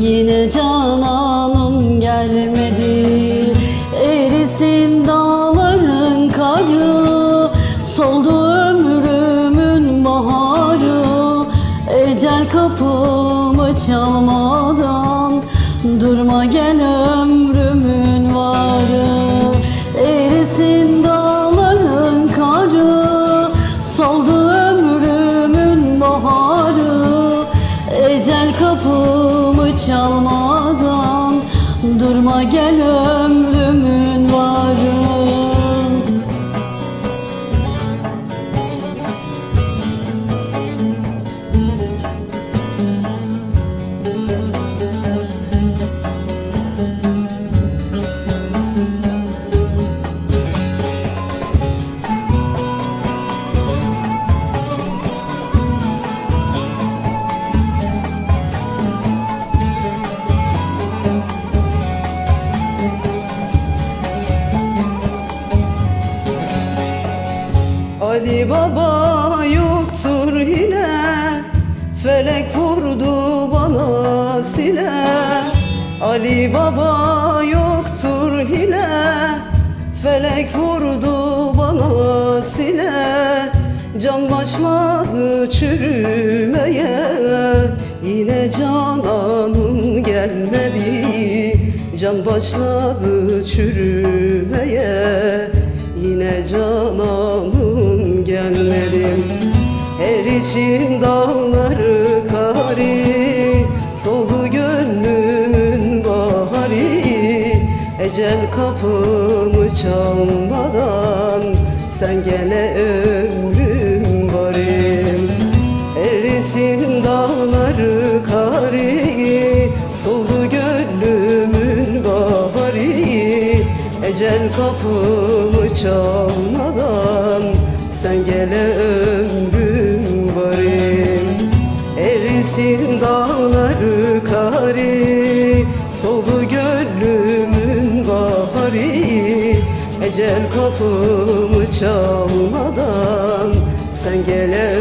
Yine cananım gelmedi. Erisin dağların karı. Soldu ömrümün baharı. Ecel kapımı çalmadan Durma gel çalmadan Durma gel ömrümün Ali Baba yoktur hile Felek vurdu bana sile Ali Baba yoktur hile Felek vurdu bana sile Can başladı çürümeye Yine cananım gelmedi. Can başladı çürümeye Erisin dağları kari Soldu gönlümün bahari. Ecel kapımı çalmadan Sen gele ömrüm varim Erisin dağları kari Soldu gönlümün bahari. Ecel kapımı çalmadan Sen gele Erisin dağları kari Soldu gönlümün bahari. Ecel kapımı çalmadan Sen gele